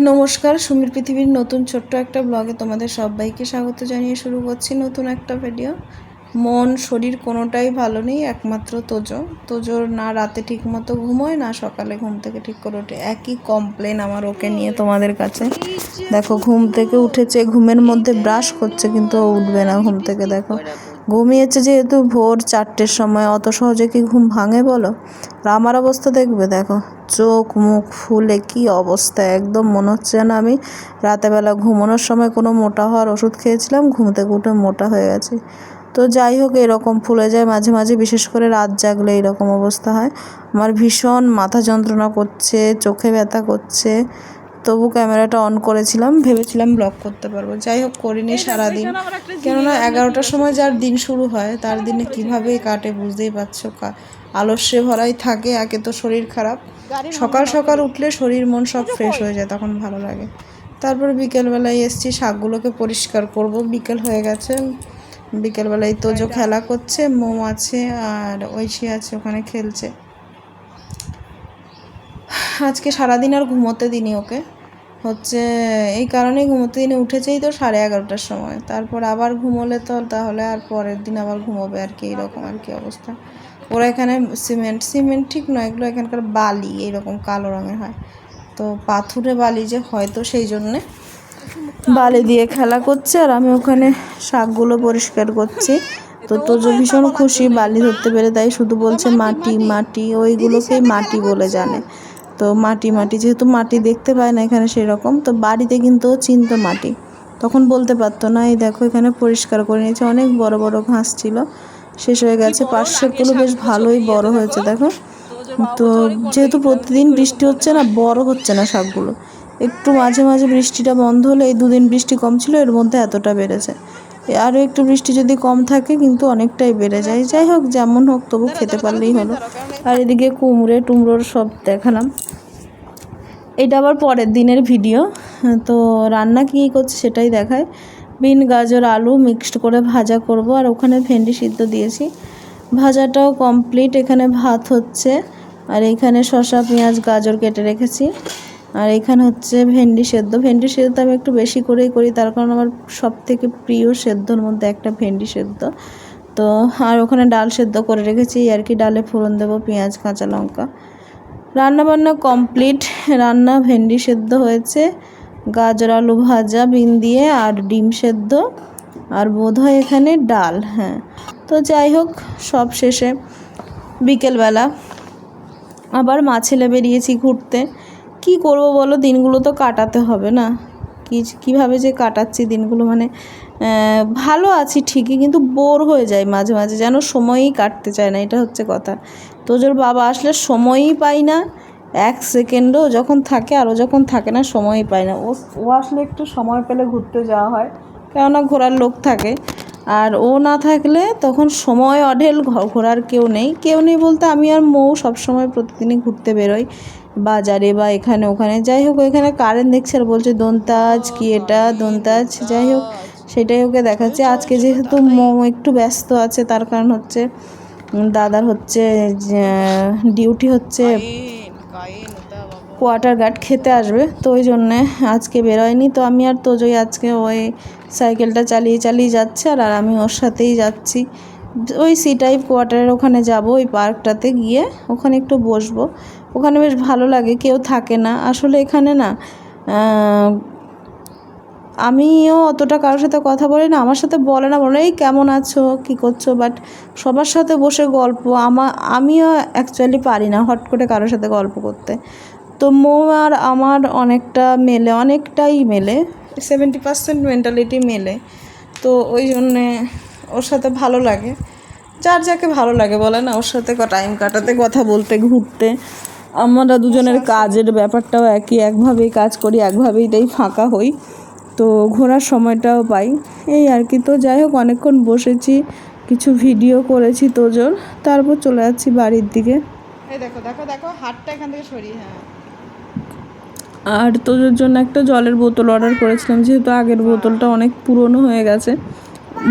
নমস্কার, সুমির পৃথিবীর নতুন ছোট্ট একটা ব্লগে তোমাদের সবাইকে স্বাগত জানিয়ে শুরু করছি নতুন একটা ভিডিও মন, শরীর কোনোটাই ভালো নেই, একমাত্র তোজো। তোজোর না রাতে ঠিক মতো ঘুমোয়, না সকালে ঘুম থেকে ঠিক করে ওঠে। একই কমপ্লেন আমার ওকে নিয়ে তোমাদের কাছে। দেখো, ঘুম থেকে উঠেছে, ঘুমের মধ্যে ব্রাশ করছে, কিন্তু উঠবে না ঘুম থেকে, দেখো। ঘুমিয়েছে যেহেতু ভোর চারটের সময়, অত সহজে কি ঘুম ভাঙে বলো? আর আমার অবস্থা দেখবে, দেখো। চোখ, মুখ ফুলে কি অবস্থা, একদম মনে হচ্ছে যেন আমি রাতেবেলা ঘুমানোর সময় কোনো মোটা হওয়ার ওষুধ খেয়েছিলাম, ঘুম থেকে উঠে মোটা হয়ে গেছে। তো যাই হোক এরকম ফুলে যায়। মাঝে মাঝে বিশেষ করে রাত জাগলে এরকম অবস্থা হয়। আমার ভীষণ মাথা যন্ত্রণা করছে চোখে ব্যথা করছে। তবু ক্যামেরাটা অন করেছিলাম ভেবেছিলাম ব্লগ করতে পারব। যাই হোক করিনি সারাদিন। কেননা এগারোটার সময় যার দিন শুরু হয় তার দিনে কীভাবে কাটে বুঝতেই পারছ। আলস্যে ভরাই থাকে একে তো শরীর খারাপ। সকাল সকাল উঠলে শরীর মন সব ফ্রেশ হয়ে যায় তখন ভালো লাগে। তারপর বিকেলবেলায় এসছি শাকগুলোকে পরিষ্কার করব। বিকেল হয়ে গেছে। বিকেলবেলায় তোজো খেলা করছে, মোম আছে আর ঐশী আছে, ওখানে খেলছে। আজকে সারাদিন আর ঘুমোতে দিনি ওকে। হচ্ছে এই কারণেই ঘুমোতে দিনে উঠেছেই তো সাড়ে এগারোটার সময়। তারপর আবার ঘুমোলে তো তাহলে আর পরের দিন আবার ঘুমোবে আর কি, এইরকম আর কি অবস্থা। ওরা এখানে সিমেন্ট সিমেন্ট ঠিক নয়, এগুলো এখানকার বালি, এইরকম কালো রঙের হয়। তো পাথুরে বালি যে হয়তো সেই জন্যে বালি দিয়ে খেলা করছে আর আমি ওখানে শাকগুলো পরিষ্কার করছি। তো তোজো ভীষণ খুশি বালি ধরতে পেরে, তাই শুধু বলছে মাটি মাটি, ওইগুলোকেই মাটি বলে জানে। তো মাটি মাটি, যেহেতু মাটি দেখতে পায় না এখানে সেই রকম তো বাড়িতে কিন্তু চিনতো মাটি। তখন বলতে পারতো না, এই দেখো এখানে পরিষ্কার করে নিয়েছে, অনেক বড় বড় ঘাস ছিল, শেষ হয়ে গেছে, পাশ শাকগুলো বেশ ভালোই বড় হয়েছে, দেখো। তো যেহেতু প্রতিদিন বৃষ্টি হচ্ছে না, বড় হচ্ছে না শাকগুলো। একটু মাঝে মাঝে বৃষ্টিটা বন্ধ হলে এই দুদিন বৃষ্টি কম ছিল, এর মধ্যে এতটা বেড়েছে। আরও একটু বৃষ্টি যদি কম থাকে কিন্তু অনেকটাই বেড়ে যায়। যাই হোক, যেমন হোক, তবু খেতে পারলেই হলো। আর এদিকে কুমড়ে টুমড়োর সব দেখালাম। এটা আবার পরের দিনের ভিডিও। তো রান্না কী করছে সেটাই দেখায়। বিন, গাজর, আলু মিক্সড করে ভাজা করব। আর ওখানে ভেন্ডি সিদ্ধ দিয়েছি। ভাজাটাও কমপ্লিট। এখানে ভাত হচ্ছে। আর এইখানে শসা, পেঁয়াজ, গাজর কেটে রেখেছি। আর এখানে হচ্ছে ভেন্ডি সেদ্ধ। ভেন্ডি সেদ্ধ আমি একটু বেশি করেই করি, তার কারণ আমার সব থেকে প্রিয় সেদ্ধর মধ্যে একটা ভেন্ডি সেদ্ধ। তো আর ওখানে ডাল সেদ্ধ করে রেখেছি, আর কি ডালে ফোড়ন দেবো, পেঁয়াজ, কাঁচা লঙ্কা। রান্না বান্না কমপ্লিট, রান্না ভেন্ডি সেদ্ধ হয়েছে, গাজর, আলু ভাজা, বিন দিয়ে, আর ডিম সেদ্ধ, আর বোধহয় এখানে ডাল হ্যাঁ। তো যাই হোক, সব শেষে বিকেলবেলা আবার মাছেলে বেরিয়েছি ঘুরতে। কি করব বলো? দিনগুলো তো কাটাতে হবে না। কি কীভাবে যে কাটাচ্ছি দিনগুলো? মানে ভালো আছি ঠিকই, কিন্তু বোর হয়ে যায় মাঝে মাঝে, যেন সময়ই কাটতে চায় না, এটা হচ্ছে কথা। তোজোর বাবা আসলে সময়ই পাই না, এক সেকেন্ডও যখন থাকে, আরও যখন থাকে না, সময়ই পায় না। ও ও আসলে একটু সময় পেলে ঘুরতে যাওয়া হয়, কেননা ঘোরার লোক থাকে। আর ও না থাকলে তখন সময় অঢেল ঘোরার কেউ নেই। কেউ নেই বলতে আমি আর মৌ সবসময় প্রতিদিনই ঘুরতে বেরোই। বাজারে বা এখানে ওখানে। যাই হোক, ওইখানে কারেন্ট দেখছে আর বলছে, দন্তাজ কি এটা? দন্তাজ? যাই হোক, সেটাই ওকে দেখাচ্ছে। আজকে যেহেতু মৌ একটু ব্যস্ত আছে, তার কারণ হচ্ছে দাদার হচ্ছে ডিউটি হচ্ছে কোয়ার্টার গার্ড খেতে আসবে, তো ওই জন্যে আজকে বেরোয়নি। তো আমি আর তোজই আজকে ওই সাইকেলটা চালিয়ে চালিয়ে যাচ্ছে আর আমি ওর সাথেই যাচ্ছি। ওই সি টাইপ কোয়ার্টারের ওখানে যাব, ওই পার্কটাতে গিয়ে ওখানে একটু বসবো। ওখানে বেশ ভালো লাগে, কেউ থাকে না। আসলে এখানে না আমিও অতটা কারোর সাথে কথা বলি না, আমার সাথে বলে না, বলে, এই কেমন আছো? কী করছ? বাট সবার সাথে বসে গল্প, আমা, আমিও অ্যাকচুয়ালি পারি না হট করে কারোর সাথে গল্প করতে। তো মৌ আর আমার অনেকটা মেলে, অনেকটাই মেলে সেভেন্টি পার্সেন্ট মেন্টালিটি মেলে। তো ওই জন্যে ওর সাথে ভালো লাগে। যার যাকে ভালো লাগে বলে না ওর সাথে টাইম কাটাতে কথা বলতে ঘুরতে। আমরা দুজনের কাজের ব্যাপারটাও একই একভাবেই কাজ করি একভাবেই তাই ফাঁকা হই। তো ঘোরার সময়টাও পাই। এই আর কি। তো যাই হোক অনেকক্ষণ বসেছি কিছু ভিডিও করেছি তোজোর। তারপর চলে যাচ্ছি বাড়ির দিকে। এই দেখো দেখো দেখো হাতটা এখান থেকে সরিয়ে হ্যাঁ। আর তোজোর জন্য একটা জলের বোতল অর্ডার করেছিলাম যেহেতু আগের বোতলটা অনেক পুরনো হয়ে গেছে।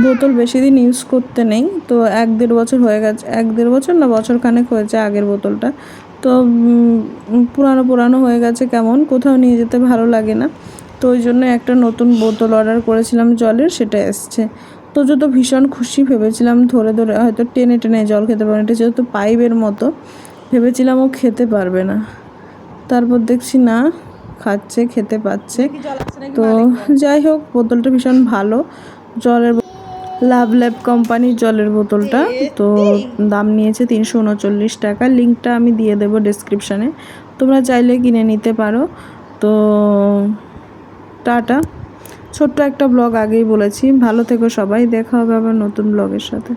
বোতল বেশি দিন ইউজ করতে নেই। তো এক দেড় বছর হয়ে গেছে এক দেড় বছর না বছর খানেক হয়েছে আগের বোতলটা। তো পুরানো পুরানো হয়ে গেছে কেমন কোথাও নিয়ে যেতে ভালো লাগে না। তো ওই জন্য একটা নতুন বোতল অর্ডার করেছিলাম জলের সেটা এসছে। তো যত ভীষণ খুশি ভেবেছিলাম ধরে ধরে হয়তো টেনে টেনে জল খেতে পারবে এটা যেহেতু পাইপের মতো ভেবেছিলাম ও খেতে পারবে না। তারপর দেখছি না খাচ্ছে খেতে পাচ্ছে। তো যাই হোক বোতলটা ভীষণ ভালো। জলের লাভ ল্যাব কোম্পানির জলের বোতলটা। তো দাম নিয়েছে তিনশো উনচল্লিশ টাকা। লিঙ্কটা আমি দিয়ে দেবো ডেসক্রিপশানে তোমরা চাইলে কিনে নিতে পারো। তো টাটা। ছোট্ট একটা ব্লগ আগেই বলেছি। ভালো থেকো সবাই। দেখা হবে আবার নতুন ব্লগের সাথে।